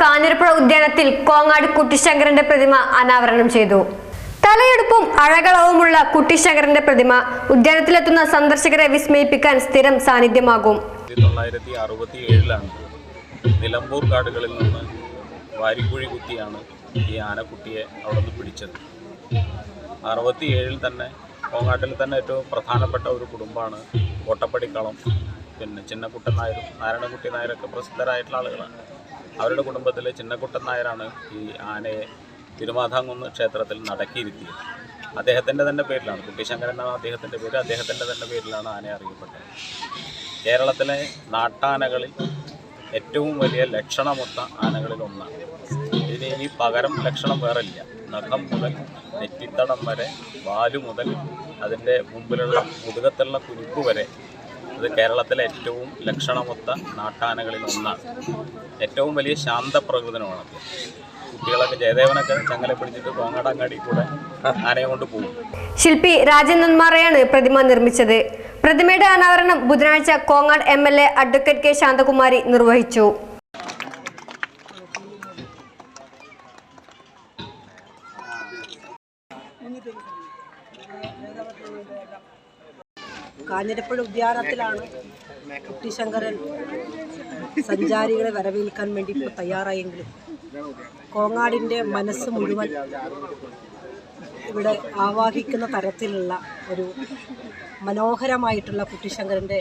കാഞ്ഞിരപ്പുഴ ഉദ്യാനത്തിൽ കോങ്ങാട് കുട്ടിശങ്കരന്റെ പ്രതിമ അനാവരണം ചെയ്തു. തലയെടുപ്പും അഴകളവുമുള്ള കുട്ടിശങ്കരന്റെ പ്രതിമ ഉദ്യാനത്തിലെത്തുന്ന സന്ദർശകരെ വിസ്മയിപ്പിക്കാൻ സ്ഥിരം സാന്നിധ്യമാകും. തൊള്ളായിരത്തി അറുപത്തി ഏഴിലാണ് നിലമ്പൂർ കാടുകളിൽ നിന്ന് വാരിക്കുഴി കുത്തിയാണ് ഈ ആനക്കുട്ടിയെ അവിടെ നിന്ന് പിടിച്ചത്. അറുപത്തി ഏഴിൽ തന്നെ കോങ്ങാട്ടിൽ തന്നെ ഏറ്റവും പ്രധാനപ്പെട്ട ഒരു കുടുംബമാണ് കോട്ടപ്പടിക്കളം. പിന്നെ ചിന്നക്കുട്ടൻ നായരും നാരായണക്കുട്ടി നായരൊക്കെ പ്രസിദ്ധരായിട്ടുള്ള ആളുകളാണ്. അവരുടെ കുടുംബത്തിലെ ചിന്നക്കുട്ടൻ നായരാണ് ഈ ആനയെ തിരുമാധാംകുന്ന് ക്ഷേത്രത്തിൽ നടക്കിയിരുത്തിയത്. അദ്ദേഹത്തിന്റെ തന്നെ പേരിലാണ് കുട്ടിശങ്കരൻ എന്നാണ് അദ്ദേഹത്തിന്റെ പേര്. അദ്ദേഹത്തിന്റെ തന്നെ പേരിലാണ് ആനയെ അറിയപ്പെട്ടത്. കേരളത്തിലെ നാട്ടാനകളിൽ ഏറ്റവും വലിയ ലക്ഷണമൊത്ത ആനകളിൽ ഒന്നാണ്. ഇതിന് ഇനി പകരം ലക്ഷണം വേറെ ഇല്ല നഖം മുതൽ നെറ്റിത്തടം വരെ വാലു മുതൽ അതിന്റെ മുമ്പിലുള്ള മുതുകത്തുള്ള കുരുപ്പ് വരെ ഇത് കേരളത്തിലെ ഏറ്റവും ലക്ഷണമൊത്ത നാട്ടാനകളിൽ ഒന്നാണ്. ഏറ്റവും വലിയ ശാന്തപ്രകൃതനുമാണ് കുട്ടികളൊക്കെ ജയദേവനൊക്കെ ചങ്ങല പിടിച്ചിട്ട് കോങ്ങാടങ്ങാടി കൂടെ ആനയെ കൊണ്ട് പോകും. ശില്പി രാജൻ നന്മാറയാണ് പ്രതിമ നിർമ്മിച്ചത്. പ്രതിമയുടെ അനാവരണം ബുധനാഴ്ച Kongad M L A advocate K Shanthakumari നിർവഹിച്ചു. കാഞ്ഞിരപ്പുഴ ഉദ്യാനത്തിലാണ് കുട്ടിശങ്കരൻ സഞ്ചാരികളെ വരവേൽക്കാൻ വേണ്ടി ഇപ്പോൾ തയ്യാറായെങ്കിലും. കോങ്ങാടിന്റെ മനസ്സ് മുഴുവൻ ഇവിടെ ആവാഹിക്കുന്ന തരത്തിലുള്ള ഒരു മനോഹരമായിട്ടുള്ള കുട്ടിശങ്കരന്റെ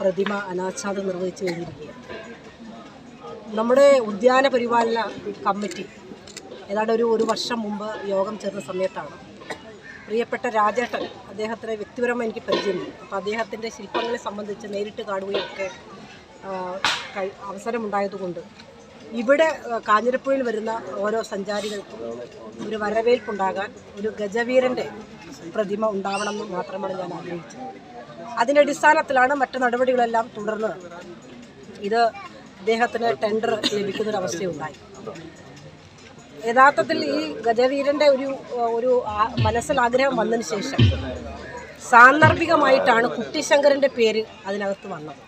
പ്രതിമ അനാച്ഛാദം നിർവഹിച്ചു കഴിഞ്ഞിരിക്കുകയാണ്. നമ്മുടെ ഉദ്യാന പരിപാലന കമ്മിറ്റി ഏതാണ്ട് ഒരു ഒരു വർഷം മുമ്പ് യോഗം ചേർന്ന സമയത്താണ് പ്രിയപ്പെട്ട രാജേട്ടൻ അദ്ദേഹത്തിന് വ്യക്തിപരമായി എനിക്ക് പരിചയമുണ്ട്. അപ്പോൾ അദ്ദേഹത്തിന്റെ ശില്പങ്ങളെ സംബന്ധിച്ച് നേരിട്ട് കാണുകയൊക്കെ അവസരമുണ്ടായതുകൊണ്ട് ഇവിടെ കാഞ്ഞിരപ്പുഴയിൽ വരുന്ന ഓരോ സഞ്ചാരികൾക്കും ഒരു വരവേൽപ്പുണ്ടാകാൻ ഒരു ഗജവീരന്റെ പ്രതിമ ഉണ്ടാവണമെന്ന് മാത്രമാണ് ഞാൻ ആഗ്രഹിച്ചത്. അതിന്റെ അടിസ്ഥാനത്തിലാണ് മറ്റു നടപടികളെല്ലാം തുടർന്ന് ഇത് അദ്ദേഹത്തിന് ടെൻഡർ ലഭിക്കുന്നൊരവസ്ഥയുണ്ടായി. യഥാർത്ഥത്തിൽ ഈ ഗജവീരന്റെ ഒരു ഒരു മനസ്സിൽ ആഗ്രഹം വന്നതിന് ശേഷം സാന്ദർഭികമായിട്ടാണ് കുട്ടിശങ്കരന്റെ പേര് അതിനകത്ത് വന്നത്.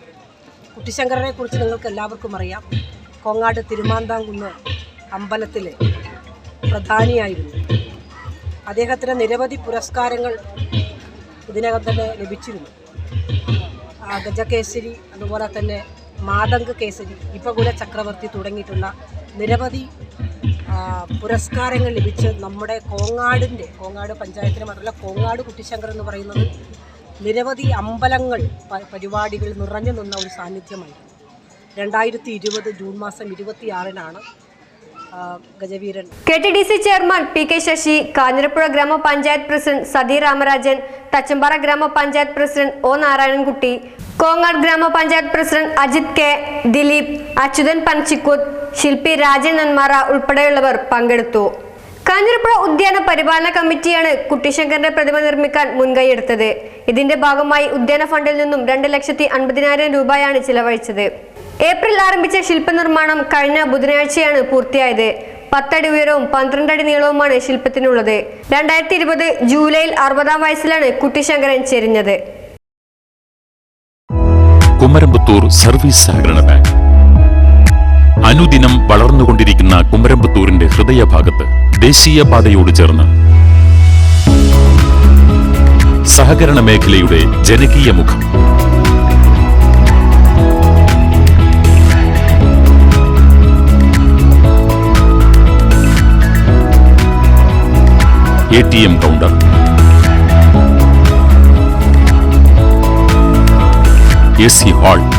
കുട്ടിശങ്കരനെ കുറിച്ച് നിങ്ങൾക്ക് എല്ലാവർക്കും അറിയാം. കോങ്ങാട് തിരുമാന്താംകുന്ന് അമ്പലത്തിലെ പ്രധാനിയായിരുന്നു. അദ്ദേഹത്തിന് നിരവധി പുരസ്കാരങ്ങൾ ഇതിനകം തന്നെ ലഭിച്ചിരുന്നു. ഗജകേസരി അതുപോലെ തന്നെ മാതങ്ക് കേസരി ഇപ്പകുല ചക്രവർത്തി തുടങ്ങിയിട്ടുള്ള നിരവധി പുരസ്കാരങ്ങൾ ലഭിച്ച് നമ്മുടെ കോങ്ങാടിന്റെ കോങ്ങാട് പഞ്ചായത്തിന് മാത്രമല്ല കോങ്ങാട് കുട്ടിശങ്കർ എന്ന് പറയുന്നത് നിരവധി അമ്പലങ്ങൾ പരിപാടികൾ നിറഞ്ഞു നിന്ന ഒരു സാന്നിധ്യമായിരുന്നു. രണ്ടായിരത്തി ഇരുപത് ജൂൺ മാസം ഇരുപത്തിയാറിനാണ് ഗജവീരൻ K T D C chairman P K Sasi Kanjirappuzha ഗ്രാമപഞ്ചായത്ത് പ്രസിഡന്റ് സതി രാമരാജൻ തച്ചമ്പാറ ഗ്രാമപഞ്ചായത്ത് പ്രസിഡന്റ് ഒ നാരായണൻകുട്ടി കോങ്ങാട് ഗ്രാമപഞ്ചായത്ത് പ്രസിഡന്റ് അജിത് കെ ദിലീപ് അച്യുതൻ പൻചിക്കുത്ത് ശില്പി രാജൻ നന്മാറ ഉൾപ്പെടെയുള്ളവർ പങ്കെടുത്തു. കാഞ്ഞിരപ്പുഴ ഉദ്യാന പരിപാലന കമ്മിറ്റിയാണ് കുട്ടിശങ്കറിന്റെ പ്രതിമ നിർമ്മിക്കാൻ മുൻകൈയെടുത്തത്. ഇതിന്റെ ഭാഗമായി ഉദ്യാന ഫണ്ടിൽ നിന്നും രണ്ട് ലക്ഷത്തി അൻപതിനായിരം രൂപയാണ് ചിലവഴിച്ചത്. ഏപ്രിൽ ആരംഭിച്ച ശില്പനിർമ്മാണം കഴിഞ്ഞ ബുധനാഴ്ചയാണ് പൂർത്തിയായത്. പത്തടി ഉയരവും പന്ത്രണ്ടടി നീളവുമാണ് ശില്പത്തിനുള്ളത്. രണ്ടായിരത്തി ഇരുപത് ജൂലൈയിൽ അറുപതാം വയസ്സിലാണ് കുട്ടിശങ്കരൻ ചെരിഞ്ഞത്. കുമരമ്പത്തൂർ സർവീസ് സഹകരണ ബാങ്ക്. അനുദിനം വളർന്നുകൊണ്ടിരിക്കുന്ന കുമരമ്പത്തൂരിന്റെ ഹൃദയഭാഗത്ത് ദേശീയപാതയോട് ചേർന്ന് സഹകരണ മേഖലയുടെ ജനകീയ മുഖം. A T M counter. A C hall.